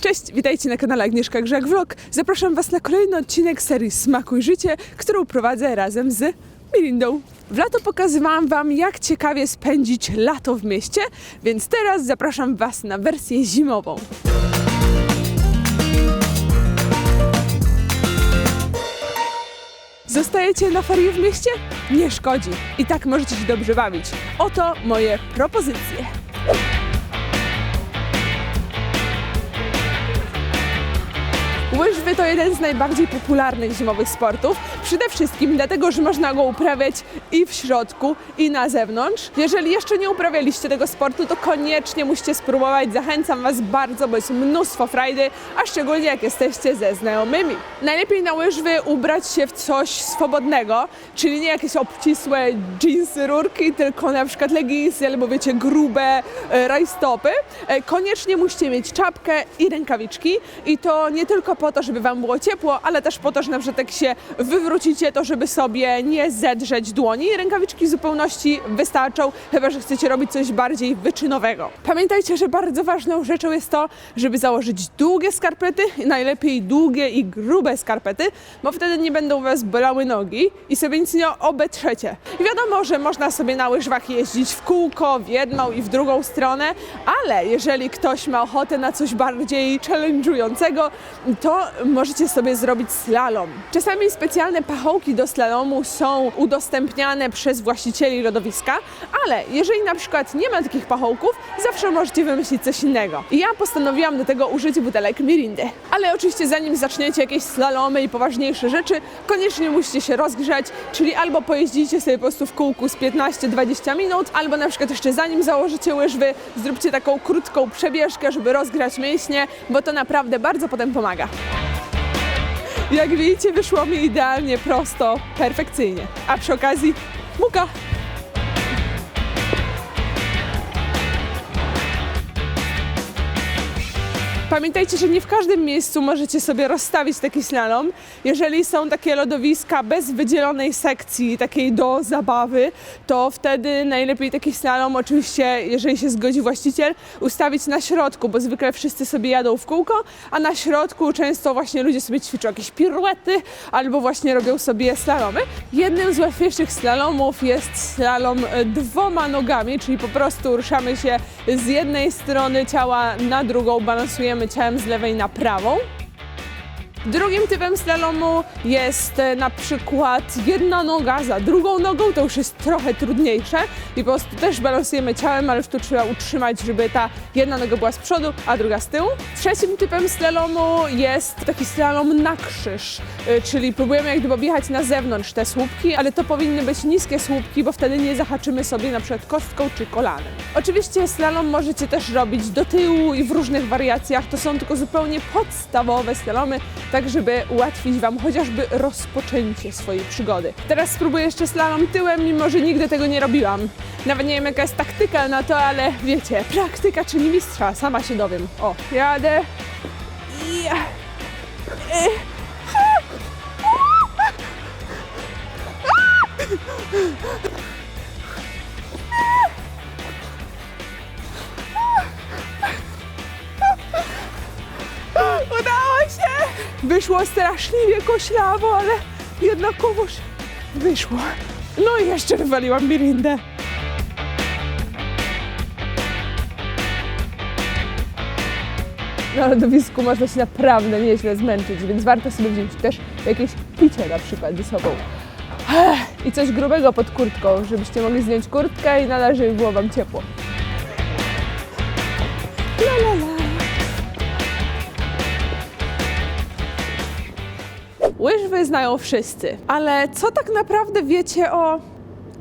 Cześć, witajcie na kanale Agnieszka Grzak Vlog. Zapraszam Was na kolejny odcinek serii Smakuj Życie, którą prowadzę razem z Mirindą. W lato pokazywałam Wam, jak ciekawie spędzić lato w mieście, więc teraz zapraszam Was na wersję zimową. Zostajecie na ferie w mieście? Nie szkodzi. I tak możecie się dobrze bawić. Oto moje propozycje. Łyżwy to jeden z najbardziej popularnych zimowych sportów. Przede wszystkim dlatego, że można go uprawiać i w środku, i na zewnątrz. Jeżeli jeszcze nie uprawialiście tego sportu, to koniecznie musicie spróbować. Zachęcam Was bardzo, bo jest mnóstwo frajdy, a szczególnie jak jesteście ze znajomymi. Najlepiej na łyżwy ubrać się w coś swobodnego, czyli nie jakieś obcisłe jeansy, rurki, tylko na przykład leginsy albo wiecie, grube e, rajstopy. E, Koniecznie musicie mieć czapkę i rękawiczki i to nie tylko po to, żeby Wam było ciepło, ale też po to, że na przykład jak się wywrócicie, to żeby sobie nie zedrzeć dłoni. Rękawiczki w zupełności wystarczą, chyba że chcecie robić coś bardziej wyczynowego. Pamiętajcie, że bardzo ważną rzeczą jest to, żeby założyć długie skarpety, najlepiej długie i grube skarpety, bo wtedy nie będą Was bolały nogi i sobie nic nie obetrzecie. Wiadomo, że można sobie na łyżwach jeździć w kółko, w jedną i w drugą stronę, ale jeżeli ktoś ma ochotę na coś bardziej challenge'ującego, to możecie sobie zrobić slalom. Czasami specjalne pachołki do slalomu są udostępniane przez właścicieli lodowiska, ale jeżeli na przykład nie ma takich pachołków, zawsze możecie wymyślić coś innego. I ja postanowiłam do tego użyć butelek Mirindy. Ale oczywiście zanim zaczniecie jakieś slalomy i poważniejsze rzeczy, koniecznie musicie się rozgrzać, czyli albo pojeździcie sobie po prostu w kółku z 15-20 minut, albo na przykład jeszcze zanim założycie łyżwy, zróbcie taką krótką przebieżkę, żeby rozgrać mięśnie, bo to naprawdę bardzo potem pomaga. Jak widzicie, wyszło mi idealnie, prosto, perfekcyjnie. A przy okazji, muka. Pamiętajcie, że nie w każdym miejscu możecie sobie rozstawić taki slalom. Jeżeli są takie lodowiska bez wydzielonej sekcji, takiej do zabawy, to wtedy najlepiej taki slalom, oczywiście, jeżeli się zgodzi właściciel, ustawić na środku, bo zwykle wszyscy sobie jadą w kółko, a na środku często właśnie ludzie sobie ćwiczą jakieś piruety albo właśnie robią sobie slalomy. Jednym z łatwiejszych slalomów jest slalom dwoma nogami, czyli po prostu ruszamy się z jednej strony ciała na drugą, balansujemy ciałem z lewej na prawą. Drugim typem slalomu jest e, na przykład jedna noga za drugą nogą, to już jest trochę trudniejsze i po prostu też balansujemy ciałem, ale już tu trzeba utrzymać, żeby ta jedna noga była z przodu, a druga z tyłu. Trzecim typem slalomu jest taki slalom na krzyż, e, czyli próbujemy jak gdyby objechać na zewnątrz te słupki, ale to powinny być niskie słupki, bo wtedy nie zahaczymy sobie na przykład kostką czy kolanem. Oczywiście slalom możecie też robić do tyłu i w różnych wariacjach, to są tylko zupełnie podstawowe slalomy, tak żeby ułatwić Wam chociażby rozpoczęcie swojej przygody. Teraz spróbuję jeszcze slalom tyłem, mimo że nigdy tego nie robiłam. Nawet nie wiem jaka jest taktyka na to, ale wiecie, praktyka czyni mistrza, sama się dowiem. O, jadę i... e, Wyszło straszliwie koślawo, ale jednakowoż wyszło. No i jeszcze wywaliłam Mirindę. Na lodowisku można się naprawdę nieźle zmęczyć, więc warto sobie wziąć też jakieś picie na przykład ze sobą. I coś grubego pod kurtką, żebyście mogli zdjąć kurtkę i nadal, żeby było Wam ciepło. La la la. Znają wszyscy, ale co tak naprawdę wiecie o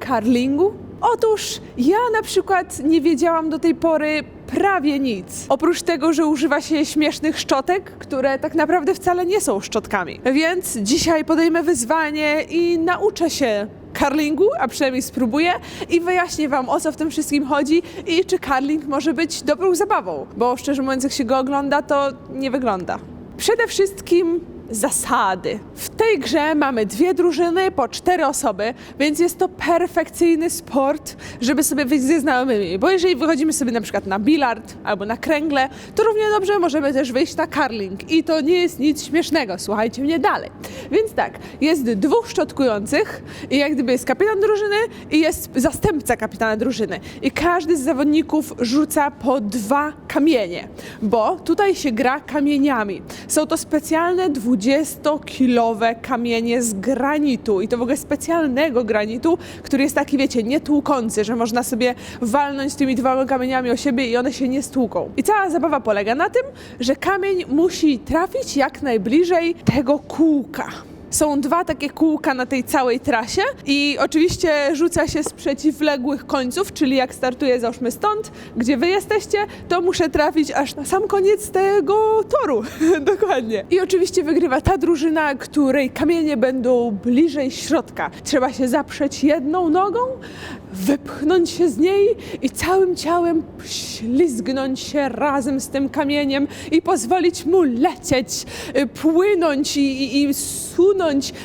karlingu? Otóż ja na przykład nie wiedziałam do tej pory prawie nic. Oprócz tego, że używa się śmiesznych szczotek, które tak naprawdę wcale nie są szczotkami. Więc dzisiaj podejmę wyzwanie i nauczę się karlingu, a przynajmniej spróbuję i wyjaśnię Wam o co w tym wszystkim chodzi i czy karling może być dobrą zabawą, bo szczerze mówiąc jak się go ogląda, to nie wygląda. Przede wszystkim zasady. W tej grze mamy dwie drużyny po cztery osoby, więc jest to perfekcyjny sport, żeby sobie wyjść ze znajomymi. Bo jeżeli wychodzimy sobie na przykład na bilard albo na kręgle, to równie dobrze możemy też wyjść na curling. I to nie jest nic śmiesznego, słuchajcie mnie dalej. Więc tak, jest dwóch szczotkujących i jak gdyby jest kapitan drużyny i jest zastępca kapitana drużyny. I każdy z zawodników rzuca po dwa kamienie, bo tutaj się gra kamieniami. Są to specjalne 20-kilowe kamienie z granitu i to w ogóle specjalnego granitu, który jest taki, wiecie, nietłukący, że można sobie walnąć tymi dwoma kamieniami o siebie i one się nie stłuką. I cała zabawa polega na tym, że kamień musi trafić jak najbliżej tego kółka. Są dwa takie kółka na tej całej trasie i oczywiście rzuca się z przeciwległych końców, czyli jak startuję załóżmy stąd, gdzie wy jesteście, to muszę trafić aż na sam koniec tego toru. Dokładnie. I oczywiście wygrywa ta drużyna, której kamienie będą bliżej środka. Trzeba się zaprzeć jedną nogą, wypchnąć się z niej i całym ciałem ślizgnąć się razem z tym kamieniem i pozwolić mu lecieć, y, płynąć i, i, i sunąć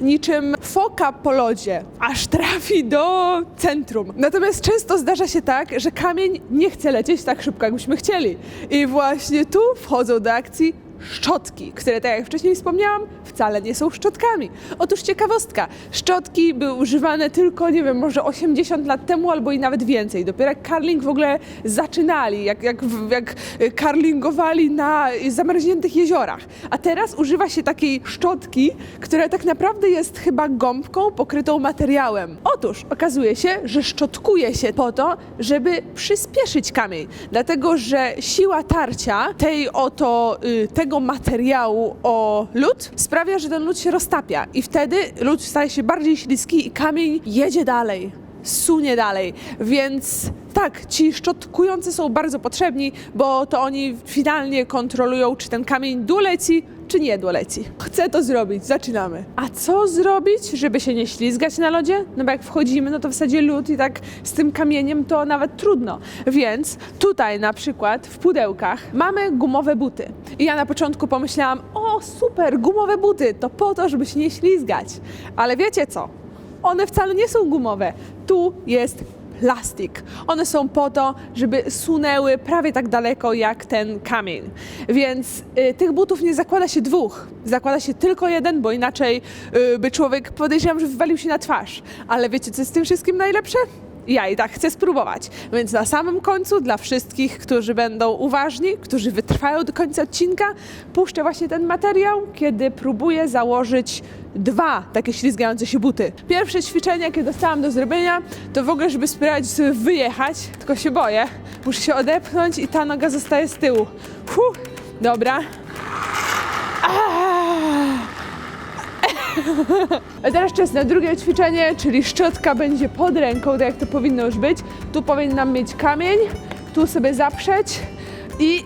niczym foka po lodzie, aż trafi do centrum. Natomiast często zdarza się tak, że kamień nie chce lecieć tak szybko, jakbyśmy chcieli. I właśnie tu wchodzą do akcji szczotki, które, tak jak wcześniej wspomniałam, wcale nie są szczotkami. Otóż ciekawostka, szczotki były używane tylko, nie wiem, może 80 lat temu albo i nawet więcej. Dopiero jak karling w ogóle zaczynali, jak, jak, jak karlingowali na zamarzniętych jeziorach. A teraz używa się takiej szczotki, która tak naprawdę jest chyba gąbką pokrytą materiałem. Otóż okazuje się, że szczotkuje się po to, żeby przyspieszyć kamień, dlatego że siła tarcia tej oto, y, materiału o lód sprawia, że ten lód się roztapia i wtedy lód staje się bardziej śliski i kamień jedzie dalej, sunie dalej, więc tak, ci szczotkujący są bardzo potrzebni, bo to oni finalnie kontrolują, czy ten kamień doleci, czy nie doleci. Chcę to zrobić, zaczynamy. A co zrobić, żeby się nie ślizgać na lodzie? No bo jak wchodzimy, no to w zasadzie lód i tak z tym kamieniem to nawet trudno. Więc tutaj na przykład w pudełkach mamy gumowe buty. I ja na początku pomyślałam, o super, gumowe buty, to po to, żeby się nie ślizgać. Ale wiecie co? One wcale nie są gumowe. Tu jest plastik. One są po to, żeby sunęły prawie tak daleko jak ten kamień. Więc y, tych butów nie zakłada się dwóch. Zakłada się tylko jeden, bo inaczej y, by człowiek podejrzewam, że wywalił się na twarz. Ale wiecie, co jest z tym wszystkim najlepsze? Ja i tak chcę spróbować. Więc na samym końcu, dla wszystkich, którzy będą uważni, którzy wytrwają do końca odcinka, puszczę właśnie ten materiał, kiedy próbuję założyć dwa takie ślizgające się buty. Pierwsze ćwiczenie, jakie dostałam do zrobienia, to w ogóle, żeby spróbować sobie wyjechać, tylko się boję. Muszę się odepchnąć i ta noga zostaje z tyłu. Fuh, dobra. A teraz czas na drugie ćwiczenie, czyli szczotka będzie pod ręką, tak jak to powinno już być. Tu powinnam mieć kamień, tu sobie zaprzeć i...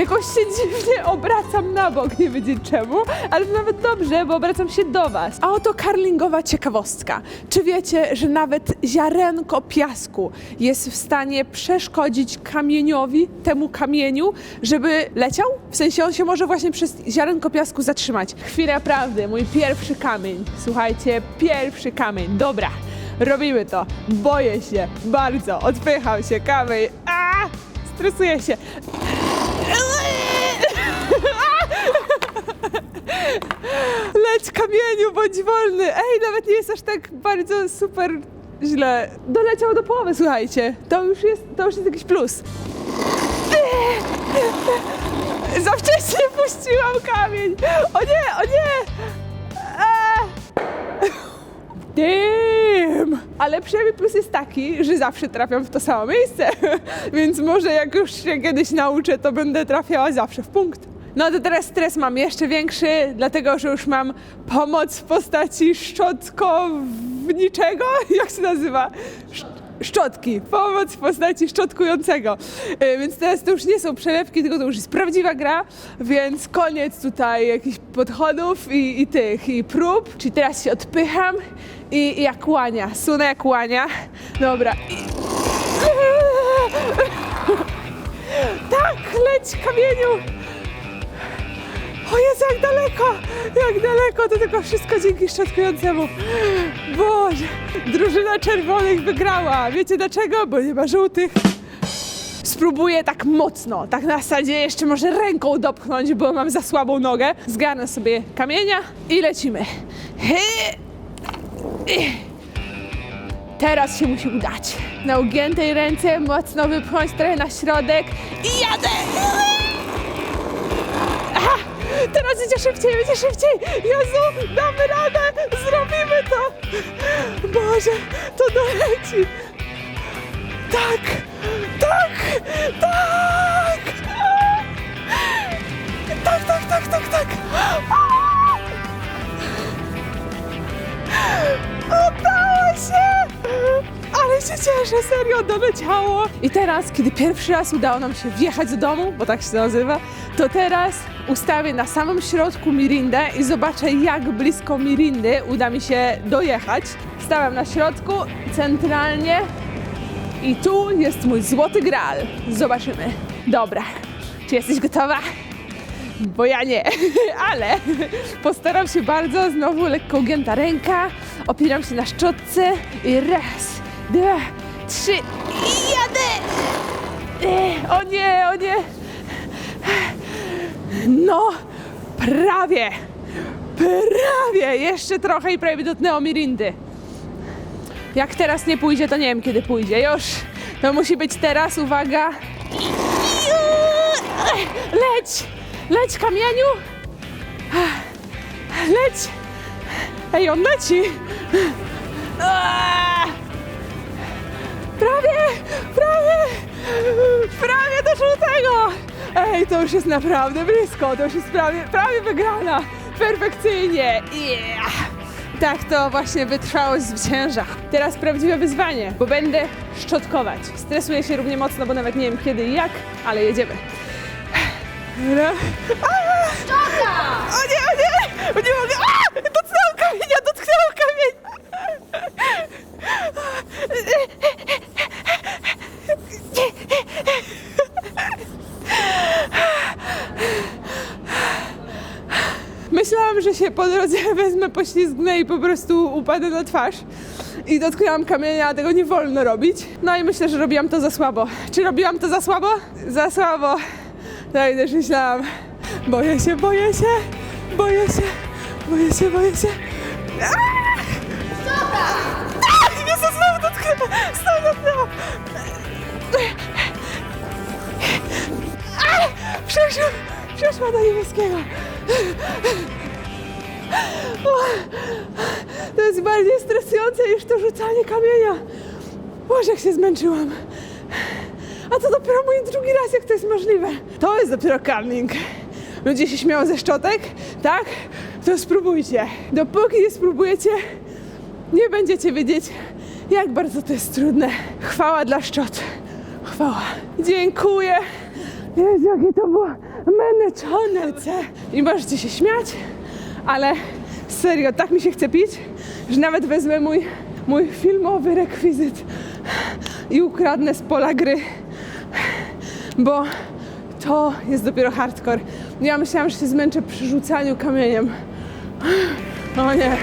Jakoś się dziwnie obracam na bok, nie wiedzieć czemu, ale nawet dobrze, bo obracam się do Was. A oto karlingowa ciekawostka. Czy wiecie, że nawet ziarenko piasku jest w stanie przeszkodzić kamieniowi, temu kamieniu, żeby leciał? W sensie on się może właśnie przez ziarenko piasku zatrzymać. Chwila prawdy, mój pierwszy kamień. Słuchajcie, pierwszy kamień. Dobra, robimy to. Boję się, bardzo. Odpycham się, kamień. A! Stresuję się. Leć kamieniu, bądź wolny. Ej, nawet nie jest aż tak bardzo super źle. Doleciał do połowy, słuchajcie. To już jest, to już jest jakiś plus. Za wcześnie puściłam kamień. O nie, o nie. Damn! Ale przynajmniej plus jest taki, że zawsze trafiam w to samo miejsce. Więc może jak już się kiedyś nauczę, to będę trafiała zawsze w punkt. No to teraz stres mam jeszcze większy, dlatego że już mam pomoc w postaci szczotkowniczego. Jak się nazywa? Sz- Szczotki. Pomoc w postaci szczotkującego. Yy, Więc teraz to już nie są przelewki, tylko to już jest prawdziwa gra, więc koniec tutaj jakichś podchodów i, i tych, i prób. Czyli teraz się odpycham i, i jak łania, sunę jak łania. Dobra. I... Tak, leć kamieniu! O Jezu, jak daleko! Jak daleko! To tylko wszystko dzięki szczotkującemu. Boże! Drużyna czerwonych wygrała. Wiecie dlaczego? Bo nie ma żółtych. Spróbuję tak mocno, tak na zasadzie jeszcze może ręką dopchnąć, bo mam za słabą nogę. Zgarnę sobie kamienia i lecimy. Teraz się musi udać. Na ugiętej ręce mocno wypchnąć trochę na środek i jadę! Teraz idzie szybciej, będzie szybciej! Jezu, damy radę! Zrobimy to! Boże, to doleci! Tak! Tak! Tak! Tak, tak, tak, tak, tak! Udało się cieszę, serio, doleciało! I teraz, kiedy pierwszy raz udało nam się wjechać do domu, bo tak się nazywa, to teraz ustawię na samym środku Mirindę i zobaczę, jak blisko Mirindy uda mi się dojechać. Stałem na środku, centralnie i tu jest mój złoty graal. Zobaczymy. Dobra, czy jesteś gotowa? Bo ja nie, ale postaram się bardzo. Znowu lekko ugięta ręka. Opieram się na szczotce i raz, dwa, trzy i jadę! E, O nie, o nie! No, prawie! Prawie! Jeszcze trochę i prawie dotknęło Mirindy. Jak teraz nie pójdzie, to nie wiem kiedy pójdzie. Już! To musi być teraz, uwaga! Leć! Leć, kamieniu! Leć! Ej, on leci! Aaa! Prawie! Prawie! Prawie do żółtego! Ej, to już jest naprawdę blisko, to już jest prawie, prawie wygrana! Perfekcyjnie! Yeah! Tak to właśnie wytrwałość zwycięża. Teraz prawdziwe wyzwanie, bo będę szczotkować. Stresuję się równie mocno, bo nawet nie wiem kiedy i jak, ale jedziemy. O nie, o nie! O nie mogę! A! Dotknęłam kamienia, dotknęłam kamienia! Myślałam, że się po drodze wezmę, poślizgnę i po prostu upadę na twarz. I dotknęłam kamienia, a tego nie wolno robić. No i myślę, że robiłam to za słabo. Czy robiłam to za słabo? Za słabo. Tak też myślałam. Boję się, boję się, boję się, boję się, boję się. Aaa! Aaa! Jezu, znowu dotknęłam, znowu dotknęłam. Aaa! Przeszła, przeszła do niebieskiego. To jest bardziej stresujące niż to rzucanie kamienia. Boże, jak się zmęczyłam. A to dopiero mój drugi raz, jak to jest możliwe. To jest dopiero karning. Ludzie się śmieją ze szczotek, tak? To spróbujcie. Dopóki nie spróbujecie, nie będziecie wiedzieć, jak bardzo to jest trudne. Chwała dla szczot. Chwała. Dziękuję. Jezu, jakie to było męczące. I możecie się śmiać, ale serio, tak mi się chce pić, że nawet wezmę mój, mój filmowy rekwizyt i ukradnę z pola gry, bo to jest dopiero hardcore. Ja myślałam, że się zmęczę przy rzucaniu kamieniem. O nie.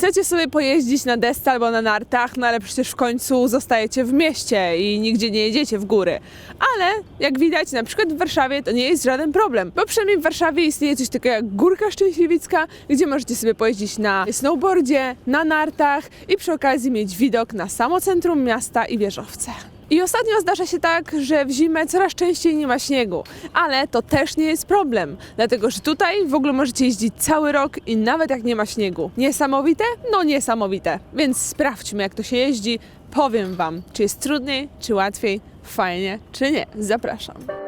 Chcecie sobie pojeździć na desce albo na nartach, no ale przecież w końcu zostajecie w mieście i nigdzie nie jedziecie w góry. Ale jak widać, na przykład w Warszawie to nie jest żaden problem, bo przynajmniej w Warszawie istnieje coś takiego jak Górka Szczęśliwicka, gdzie możecie sobie pojeździć na snowboardzie, na nartach i przy okazji mieć widok na samo centrum miasta i wieżowce. I ostatnio zdarza się tak, że w zimę coraz częściej nie ma śniegu, ale to też nie jest problem, dlatego że tutaj w ogóle możecie jeździć cały rok i nawet jak nie ma śniegu. Niesamowite? No niesamowite. Więc sprawdźmy jak to się jeździ. Powiem Wam, czy jest trudniej, czy łatwiej, fajnie, czy nie. Zapraszam.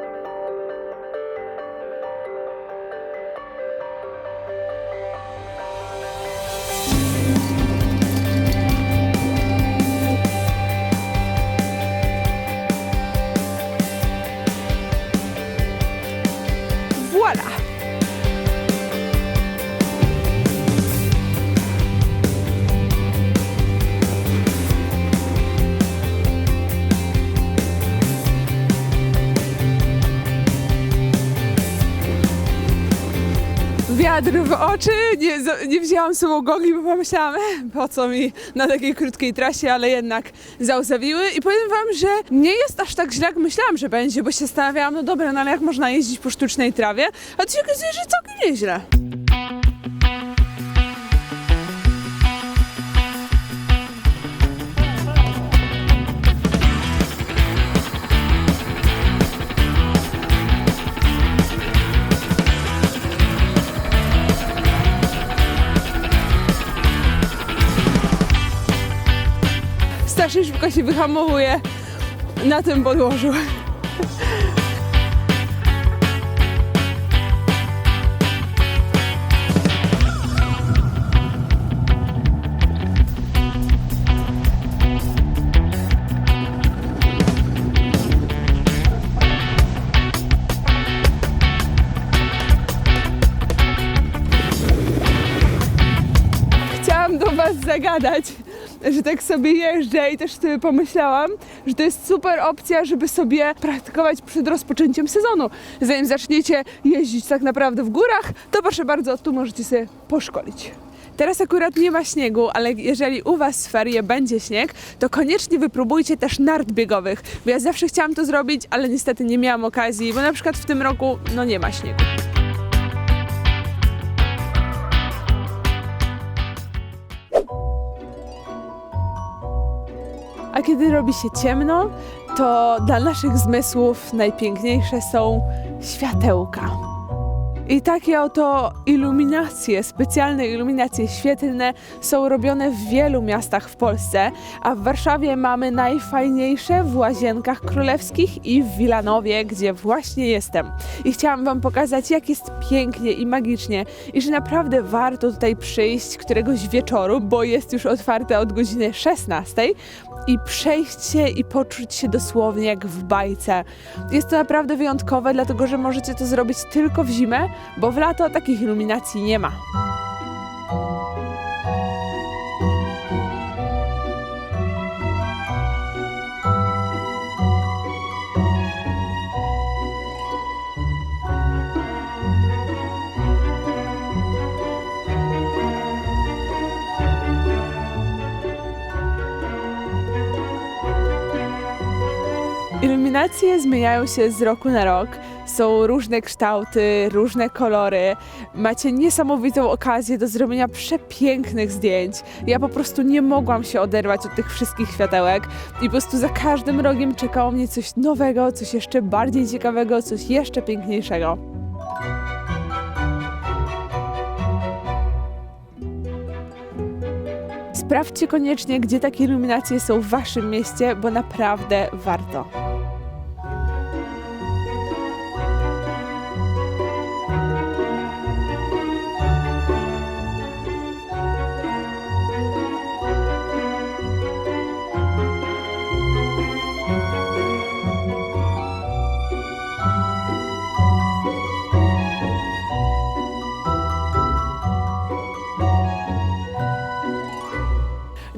Wiatr w oczy, nie, nie wzięłam sobą gogli, bo pomyślałam, "Eh, po co mi na takiej krótkiej trasie, ale jednak załzawiły i powiem wam, że nie jest aż tak źle, jak myślałam, że będzie, bo się zastanawiałam, no dobra, no ale jak można jeździć po sztucznej trawie, a tu się okazuje, że całkiem nieźle. Strasznie szybko się wyhamowuje na tym podłożu. Zagadać, że tak sobie jeżdżę i też sobie pomyślałam, że to jest super opcja, żeby sobie praktykować przed rozpoczęciem sezonu. Zanim zaczniecie jeździć tak naprawdę w górach, to proszę bardzo, tu możecie sobie poszkolić. Teraz akurat nie ma śniegu, ale jeżeli u Was w ferie będzie śnieg, to koniecznie wypróbujcie też nart biegowych, bo ja zawsze chciałam to zrobić, ale niestety nie miałam okazji, bo na przykład w tym roku no nie ma śniegu. Kiedy robi się ciemno, to dla naszych zmysłów najpiękniejsze są światełka. I takie oto iluminacje, specjalne iluminacje świetlne są robione w wielu miastach w Polsce, a w Warszawie mamy najfajniejsze w Łazienkach Królewskich i w Wilanowie, gdzie właśnie jestem. I chciałam Wam pokazać, jak jest pięknie i magicznie i że naprawdę warto tutaj przyjść któregoś wieczoru, bo jest już otwarte od godziny 16 i przejść się i poczuć się dosłownie jak w bajce. Jest to naprawdę wyjątkowe, dlatego że możecie to zrobić tylko w zimę, bo w lato takich iluminacji nie ma. Iluminacje zmieniają się z roku na rok. Są różne kształty, różne kolory. Macie niesamowitą okazję do zrobienia przepięknych zdjęć. Ja po prostu nie mogłam się oderwać od tych wszystkich światełek i po prostu za każdym rogiem czekało mnie coś nowego, coś jeszcze bardziej ciekawego, coś jeszcze piękniejszego. Sprawdźcie koniecznie, gdzie takie iluminacje są w waszym mieście, bo naprawdę warto.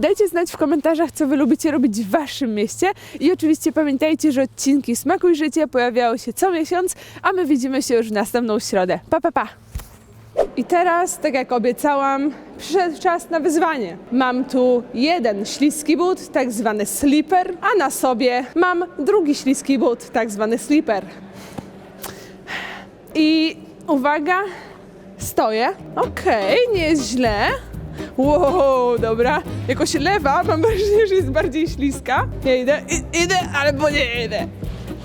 Dajcie znać w komentarzach, co wy lubicie robić w waszym mieście. I oczywiście pamiętajcie, że odcinki Smakuj Życie pojawiają się co miesiąc, a my widzimy się już w następną środę. Pa, pa, pa! I teraz, tak jak obiecałam, przyszedł czas na wyzwanie. Mam tu jeden śliski but, tak zwany slipper, a na sobie mam drugi śliski but, tak zwany slipper. I uwaga, stoję. Okej, nie jest źle. Wow, dobra. Jakoś lewa, mam wrażenie, że jest bardziej śliska. Ja idę, i, idę, albo nie idę.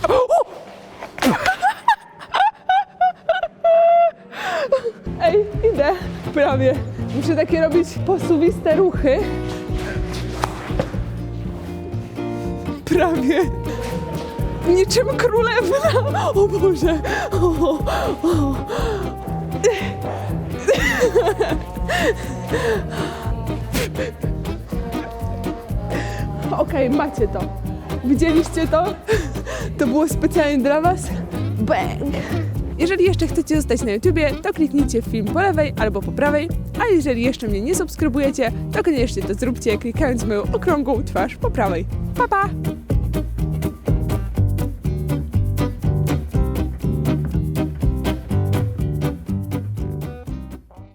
O! Ej, idę. Prawie. Muszę takie robić posuwiste ruchy. Prawie. Niczym królewna. O Boże. O, o. Okej, macie to. Widzieliście to? To było specjalnie dla Was. Bang! Jeżeli jeszcze chcecie zostać na YouTubie, to kliknijcie w film po lewej albo po prawej, a jeżeli jeszcze mnie nie subskrybujecie, to koniecznie to zróbcie klikając moją okrągłą twarz po prawej. Pa pa!